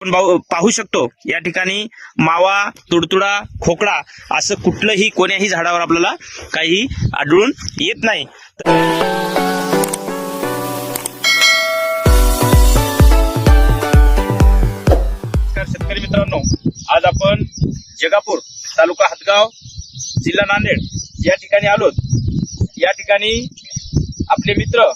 आपण पाहू- पाहू शकतो. या ठिकाणी मावा तुडतुडा खोकडा असं कुठलंही कोण्याही झाडावर आपल्याला काही आढळून येत नाही. शेतकरी मित्रांनो आज आपण जगापूर तालुका हदगाव जिल्हा नांदेड या ठिकाणी आलोत. या ठिकाणी आपले मित्र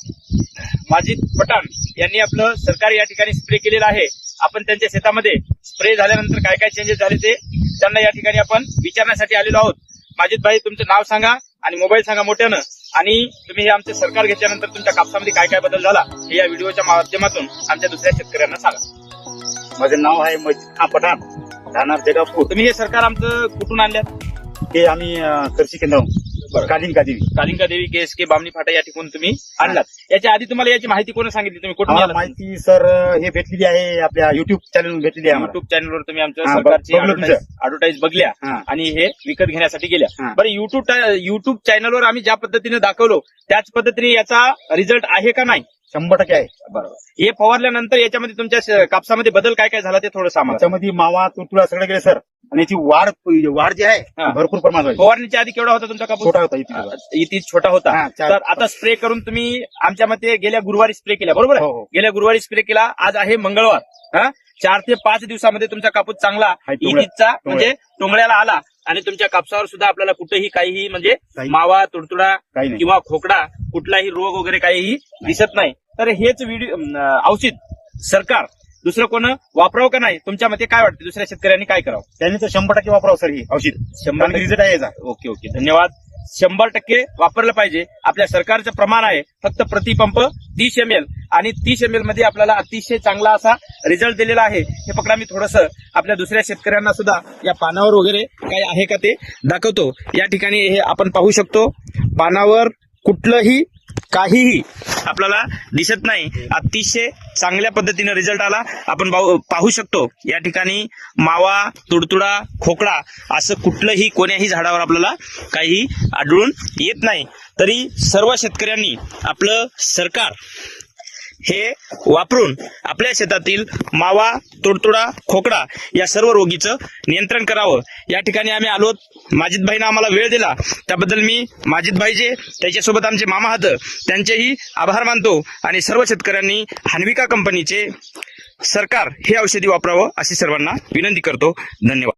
माजिद पठाण यांनी आपलं सरकार या ठिकाणी स्प्रे केलेलं आहे. आपण त्यांच्या शेतामध्ये स्प्रे झाल्यानंतर काय काय चेंजेस झाले ते त्यांना या ठिकाणी आपण विचारण्यासाठी आलेलो आहोत. माजिद भाई तुमचं नाव सांगा आणि मोबाईल सांगा मोठ्यानं. आणि तुम्ही हे आमचे सरकार घेतल्यानंतर तुमच्या कापसामध्ये काय काय बदल झाला हे या व्हिडिओच्या माध्यमातून आमच्या दुसऱ्या शेतकऱ्यांना सांगा. माझं नाव आहे मजिद खान पठाण राहणार जगापूर. तुम्ही हे सरकार आमचं कुठून आणल्यात हे आम्ही कृषी केंद्र कालिंका देवी. कालिंका देवी के एस के बामणी फाटा या ठिकाणी तुम्ही आणलात. याच्या आधी तुम्हाला याची माहिती कोणी सांगितली? तुम्ही कुठून आम्हाला माहिती सर हे भेटलेली आहे आपल्या युट्यूब चॅनल भेटलेली आहे आम्हाला. युट्यूब चॅनलवर तुम्ही आमच्या हा, सरकारची ऍडव्हर्टाईज बघल्या हा. आणि हे विकत घेण्यासाठी गेल्या. हा. बरं युट्यूब युट्यूब चॅनलवर आम्ही ज्या पद्धतीने दाखवलो त्याच पद्धतीने याचा रिझल्ट आहे का नाही? शंभर टक्के आहे. बरोबर. हे फवारल्यानंतर याच्यामध्ये तुमच्या श- कापसामध्ये बदल काय काय झाला ते थोडं सांगा. त्याच्यामध्ये मावा तुळतुळा सगळे गेले सर. आणि याची वाढ वाढ जी हा. आहे भरपूर प्रमाणात आहे. फवारणीच्या आधी केवढा होता तुमचा कापूस? छोटा होता इथे इथे छोटा होता. हा, चार- तर आता स्प्रे करून तुम्ही आमच्या मते गेल्या गुरुवारी स्प्रे केला बरोबर? आहे हो, हो. गेल्या गुरुवारी स्प्रे केला. आज आहे मंगळवार. हा? चार ते पाच दिवसामध्ये तुमचा कापूस चांगला हाय, टोंगळ्या- ईदचा म्हणजे टोंगळ्याला आला. आणि तुमच्या कापसावर सुद्धा आपल्याला कुठेही काहीही म्हणजे काही- मावा तुडतुडा काही नाही. किंवा खोकडा कुठलाही रोग वगैरे काहीही दिसत नाही. तर हेच व्हिडिओ औषध सरकार दुसरं कोण वापरावं का नाही? तुमच्या मते काय वाटतं? दुसऱ्या शेतकऱ्यांनी काय करावं? त्यांनी तर शंभर टक्के वापरावं सर ही औषध. शंभर शंभर रिझल्ट आहे याचा. Okay okay. धन्यवाद. शंभर टक्के वापरलं पाहिजे. आपल्या सरकारचं प्रमाण आहे फक्त प्रतिपंप तीस एम एल आणि तीस एम एलमध्ये आपल्याला अतिशय चांगला असा रिझल्ट दिलेला आहे. हे पकडा मी थोडस आपल्या दुसऱ्या शेतकऱ्यांना सुद्धा या पानावर वगैरे काय आहे का ते दाखवतो. या ठिकाणी हे आपण पाहू शकतो. पानावर कुठलंही काहीही आपल्याला दिसत नाही. अतिशय चांगल्या पद्धतीने रिझल्ट आला. आपण पाहू- पाहू शकतो. या ठिकाणी मावा तुडतुडा खोकडा असं कुठलंही कोण्याही झाडावर आपल्याला काही आढळून येत नाही. तरी सर्व शेतकऱ्यांनी आपलं सरकार हे वापरून आपल्या शेतातील मावा तुडतुडा खोकडा या सर्व रोगीचं नियंत्रण करावं. या ठिकाणी आम्ही आलो. माजिदभाईनं आम्हाला वेळ दिला. त्याबद्दल मी माजिदभाईचे त्याच्यासोबत आमचे मामा हात त्यांचेही आभार मानतो आणि सर्व शेतकऱ्यांनी हानविका कंपनीचे सरकार हे औषधी वापरावं अशी सर्वांना विनंती करतो. धन्यवाद.